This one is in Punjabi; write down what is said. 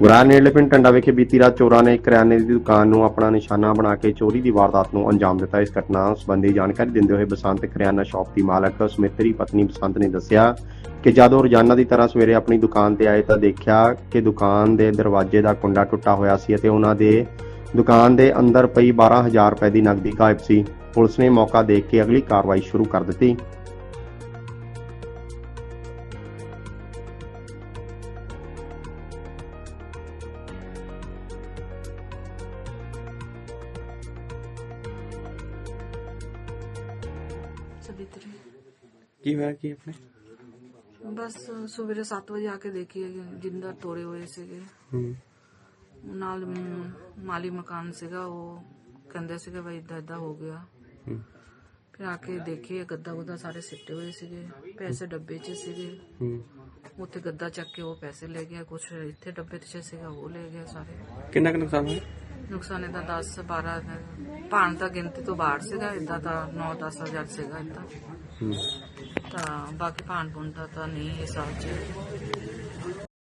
ਗੁਰਾਂ ਨੇੜਲੇ ਪਿੰਡ ਟੰਡਾ ਵਿਖੇ ਬੀਤੀ ਰਾਤ ਚੋਰਾਂ ਨੇ ਕਰਿਆਨੇ ਦੀ ਦੁਕਾਨ ਨੂੰ ਆਪਣਾ ਨਿਸ਼ਾਨਾ ਬਣਾ ਕੇ ਚੋਰੀ ਦੀ ਵਾਰਦਾਤ ਨੂੰ ਅੰਜਾਮ ਦਿੱਤਾ। ਇਸ ਘਟਨਾ ਸੰਬੰਧੀ ਜਾਣਕਾਰੀ ਦਿੰਦੇ ਹੋਏ ਬਸੰਤ ਕਰਿਆਨਾ ਸ਼ਾਪ ਦੀ ਮਾਲਕ ਸੁਮਿਤਰੀ ਪਤਨੀ ਬਸੰਤ ਨੇ ਦੱਸਿਆ ਕਿ ਜਦੋਂ ਰੋਜ਼ਾਨਾ ਦੀ ਤਰ੍ਹਾਂ ਸਵੇਰੇ ਆਪਣੀ ਦੁਕਾਨ ਤੇ ਆਏ ਤਾਂ ਦੇਖਿਆ ਕਿ ਦੁਕਾਨ ਦੇ ਦਰਵਾਜ਼ੇ ਦਾ ਕੁੰਡਾ ਟੁੱਟਾ ਹੋਇਆ ਸੀ ਅਤੇ ਉਹਨਾਂ ਦੇ ਦੁਕਾਨ ਦੇ ਅੰਦਰ ਪਈ 12000 ਰੁਪਏ ਦੀ ਨਕਦੀ ਗਾਇਬ ਸੀ। ਪੁਲਿਸ ਨੇ ਮੌਕਾ ਦੇਖ ਕੇ ਅਗਲੀ ਕਾਰਵਾਈ ਸ਼ੁਰੂ ਕਰ ਦਿੱਤੀ। ਸਬਿਤਰੀ। ਕੀ ਹੋਇਆ ਕੀ ਆਪਣੇ? ਬਸ ਸਵੇਰੇ 7 ਵਜੇ ਆ ਕੇ ਦੇਖੀਏ ਜਿੰਦਰ ਤੋੜੇ ਹੋਏ ਸੀਗੇ। ਹੂੰ। ਨਾਲ ਮਾਲੀ ਮਕਾਨ ਸੀਗਾ ਉਹ ਕਹਿੰਦੇ ਸੀਗੇ ਬਈ ਇਦਾਂ ਇਦਾਂ ਹੋ ਗਿਆ। ਹੂੰ। ਫਿਰ ਆ ਕੇ ਦੇਖੀਏ ਗੱਦਾ ਗੁੱਦਾ ਸਾਰੇ ਸਿੱਟੇ ਹੋਏ ਸੀਗੇ ਪੈਸੇ ਡੱਬੇ 'ਚ ਸੀਗੇ। ਹੂੰ। ਉੱਥੇ ਗੱਦਾ ਚੱਕ ਕੇ ਉਹ ਪੈਸੇ ਲੈ ਗਿਆ ਕੁਛ ਇੱਥੇ ਡੱਬੇ 'ਚ ਸੀਗਾ ਉਹ ਲੈ ਗਿਆ ਸਾਰੇ। ਕਿੰਨਾ ਕੁ ਨੁਕਸਾਨ ਹੋਇਆ? ਨੁਕਸਾਨ ਇਹਦਾ 10 12 ਭਾਣ ਤਾਂ ਗਿਣਤੀ ਤੋਂ ਬਾਹਰ ਸੀਗਾ ਇਦਾਂ ਤਾਂ 9 10 ਹਜ਼ਾਰ ਸੀਗਾ ਇਦਾਂ ਹੂੰ। ਤਾਂ ਬਾਕੀ ਭਾਣ ਭੁਣ ਦਾ ਤਾਂ ਨਹੀਂ ਹਿਸਾਬ 'ਚ।